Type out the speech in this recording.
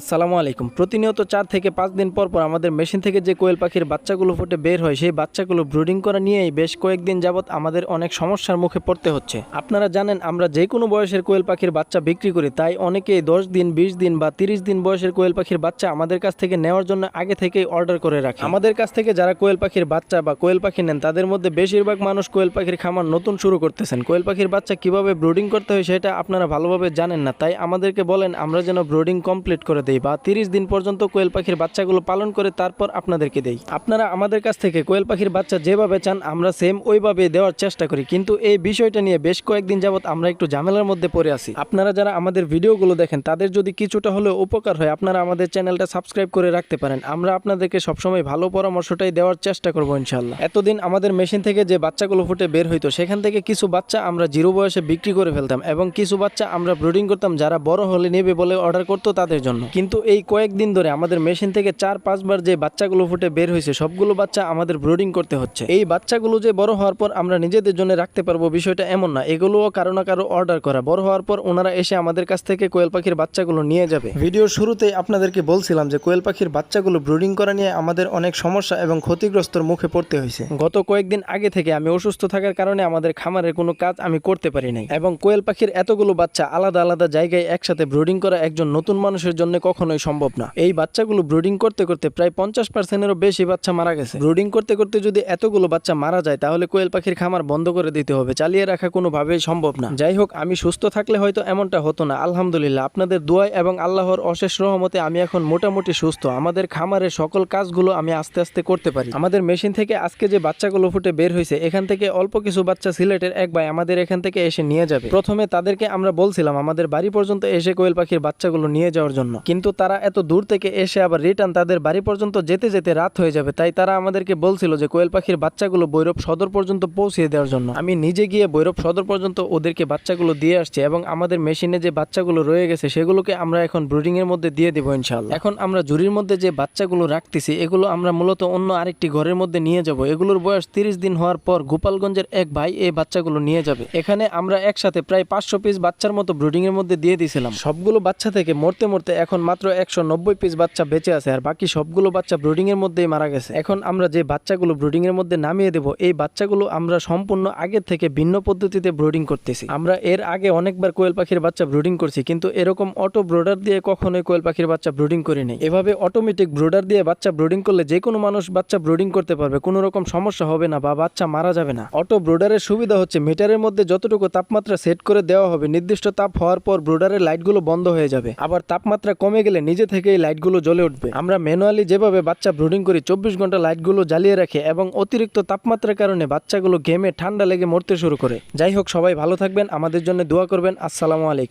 আসসালামু আলাইকুম। প্রতিনিয়ত চার থেকে পাঁচ দিন পর পর আমাদের মেশিন থেকে যে কোয়েল পাখির বাচ্চাগুলো ফুটে বের হয়, সেই বাচ্চাগুলো ব্রুডিং করা নিয়েই বেশ কয়েকদিন যাবৎ আমাদের অনেক সমস্যার মুখে পড়তে হচ্ছে। আপনারা জানেন, আমরা যে কোনো বয়সের কোয়েল পাখির বাচ্চা বিক্রি করি, তাই অনেকেই দশ দিন, বিশ দিন বা তিরিশ দিন বয়সের কোয়েল পাখির বাচ্চা আমাদের কাছ থেকে নেওয়ার জন্য আগে থেকেই অর্ডার করে রাখে। আমাদের কাছ থেকে যারা কোয়েল পাখির বাচ্চা বা কোয়েল পাখি নেন, তাদের মধ্যে বেশিরভাগ মানুষ কোয়েল পাখির খামার নতুন শুরু করতেছেন। কোয়েল পাখির বাচ্চা কীভাবে ব্রুডিং করতে হয়, সেটা আপনারা ভালোভাবে জানেন না, তাই আমাদেরকে বলেন, আমরা যেন ব্রুডিং কমপ্লিট করে দেই বা তিরিশ দিন পর্যন্ত কোয়েল পাখির বাচ্চাগুলো পালন করে তারপর আপনাদেরকে দেই। আপনারা আমাদের কাছ থেকে কোয়েল পাখির বাচ্চা যেভাবে চান, আমরা সেম ওইভাবে দেওয়ার চেষ্টা করি। কিন্তু এই বিষয়টা নিয়ে বেশ কয়েকদিন যাবৎ আমরা একটু ঝামেলার মধ্যে পড়ে আছি। আপনারা যারা আমাদের ভিডিওগুলো দেখেন, তাদের যদি কিছুটা হলেও উপকার হয়, আপনারা আমাদের চ্যানেলটা সাবস্ক্রাইব করে রাখতে পারেন। আমরা আপনাদেরকে সবসময় ভালো পরামর্শটাই দেওয়ার চেষ্টা করব ইনশাল্লাহ এতদিন আমাদের মেশিন থেকে যে বাচ্চাগুলো ফুটে বের হইতো, সেখান থেকে কিছু বাচ্চা আমরা জিরো বয়সে বিক্রি করে ফেলতাম এবং কিছু বাচ্চা আমরা ব্রুডিং করতাম, যারা বড় হলে নেবে বলে অর্ডার করতো তাদের জন্য। কিন্তু এই কয়েকদিন ধরে আমাদের মেশিন থেকে চার পাঁচবার যে বাচ্চাগুলো ফুটে বের হয়েছে সবগুলো বাচ্চা আমাদের ব্রুডিং করতে হচ্ছে। এই বাচ্চাগুলো যে বড় হওয়ার পর আমরা নিজেদের জন্য রাখতে পারব বিষয়টা এমন না। এগুলোও কারও না কারও অর্ডার করা। বড় হওয়ার পর ওনারা এসে আমাদের কাছ থেকে কোয়েল পাখির বাচ্চাগুলো নিয়ে যাবে। ভিডিওর শুরুতেই আপনাদেরকে বলছিলাম যে কোয়েল পাখির বাচ্চাগুলো ব্রুডিং করা নিয়ে আমাদের অনেক সমস্যা এবং ক্ষতিগ্রস্তর মুখে পড়তে হয়েছে। গত কয়েকদিন আগে থেকে আমি অসুস্থ থাকার কারণে আমাদের খামারের কোনো কাজ আমি করতে পারি নাই। এবং কোয়েল পাখির এতগুলো বাচ্চা আলাদা আলাদা জায়গায় একসাথে ব্রুডিং করা একজন নতুন মানুষের জন্য কখনোই সম্ভব না। এই বাচ্চাগুলো ব্রুডিং করতে করতে প্রায় পঞ্চাশ পার্সেন্টেরও বেশি বাচ্চা মারা গেছে। ব্রুডিং করতে করতে যদি এতগুলো বাচ্চা মারা যায়, তাহলে কোয়েল পাখির খামার বন্ধ করে দিতে হবে। চালিয়ে রাখা কোনোভাবেই সম্ভব না। যাই হোক, আমি সুস্থ থাকলে হয়তো এমনটা হতো না। আলহামদুলিল্লাহ, আপনাদের দোয়ায় এবং আল্লাহর অশেষ রহমতে আমি এখন মোটামুটি সুস্থ। আমাদের খামারের সকল কাজগুলো আমি আস্তে আস্তে করতে পারি। আমাদের মেশিন থেকে আজকে যে বাচ্চাগুলো ফুটে বের হয়েছে, এখান থেকে অল্প কিছু বাচ্চা সিলেটের এক ভাই আমাদের এখান থেকে এসে নিয়ে যাবে। প্রথমে তাদেরকে আমরা বলছিলাম, আমাদের বাড়ি পর্যন্ত এসে কোয়েল পাখির বাচ্চাগুলো নিয়ে যাওয়ার জন্য। কিন্তু তারা এত দূর থেকে এসে আবার রিটার্ন তাদের বাড়ি পর্যন্ত যেতে যেতে রাত হয়ে যাবে, তাই তারা আমাদেরকে বলছিল যে কোয়েল পাখির বাচ্চাগুলো বৈরব সদর পর্যন্ত পৌঁছিয়ে দেওয়ার জন্য। আমি নিজে গিয়ে বৈরব সদর পর্যন্ত ওদেরকে বাচ্চাগুলো দিয়ে আসছি এবং আমাদের মেশিনে যে বাচ্চাগুলো রয়ে গেছে সেগুলোকে আমরা এখন ব্রুডিং এর মধ্যে দিয়ে দেবো ইনশাল্লাহ এখন আমরা জুরির মধ্যে যে বাচ্চাগুলো রাখতেছি, এগুলো আমরা মূলত অন্য আরেকটি ঘরের মধ্যে নিয়ে যাব। এগুলোর বয়স তিরিশ দিন হওয়ার পর গোপালগঞ্জের এক ভাই এই বাচ্চাগুলো নিয়ে যাবে। এখানে আমরা একসাথে প্রায় পাঁচশো পিস বাচ্চার মতো ব্রুডিং এর মধ্যে দিয়ে দিয়েছিলাম। সবগুলো বাচ্চা থেকে মরতে মরতে এখন মাত্র একশো নব্বই পিস বাচ্চা বেঁচে আছে আর বাকি সবগুলো বাচ্চা ব্রুডিং এর মধ্যেই মারা গেছে। এখন আমরা যে বাচ্চাগুলো ব্রুডিং এর মধ্যে নামিয়ে দেব, এই বাচ্চাগুলো আমরা সম্পূর্ণ আগে থেকে ভিন্ন পদ্ধতিতে ব্রুডিং করতেছি। আমরা এর আগে অনেকবার কোয়েল পাখির বাচ্চা ব্রুডিং করছি, কিন্তু এরকম অটো ব্রোডার দিয়ে কখনোই কোয়েল পাখির বাচ্চা ব্রুডিং করিনি এভাবে অটোমেটিক ব্রোডার দিয়ে বাচ্চা ব্রুডিং করলে যে কোনো মানুষ বাচ্চা ব্রুডিং করতে পারবে, কোনো রকম সমস্যা হবে না বা বাচ্চা মারা যাবে না। অটো ব্রোডারের সুবিধা হচ্ছে মিটারের মধ্যে যতটুকু তাপমাত্রা সেট করে দেওয়া হবে, নির্দিষ্ট তাপ হওয়ার পর ব্রোডারের লাইটগুলো বন্ধ হয়ে যাবে। আবার তাপমাত্রা কমে গেলে নিজে থেকেই লাইটগুলো জ্বলে উঠবে। আমরা ম্যানুয়ালি যেভাবে বাচ্চা ব্রুডিং করি, চব্বিশ ঘণ্টা লাইটগুলো জ্বালিয়ে রাখে এবং অতিরিক্ত তাপমাত্রার কারণে বাচ্চাগুলো গেমে ঠান্ডা লেগে মরতে শুরু করে। যাই হোক, সবাই ভালো থাকবেন, আমাদের জন্য দোয়া করবেন। আসসালামু আলাইকুম।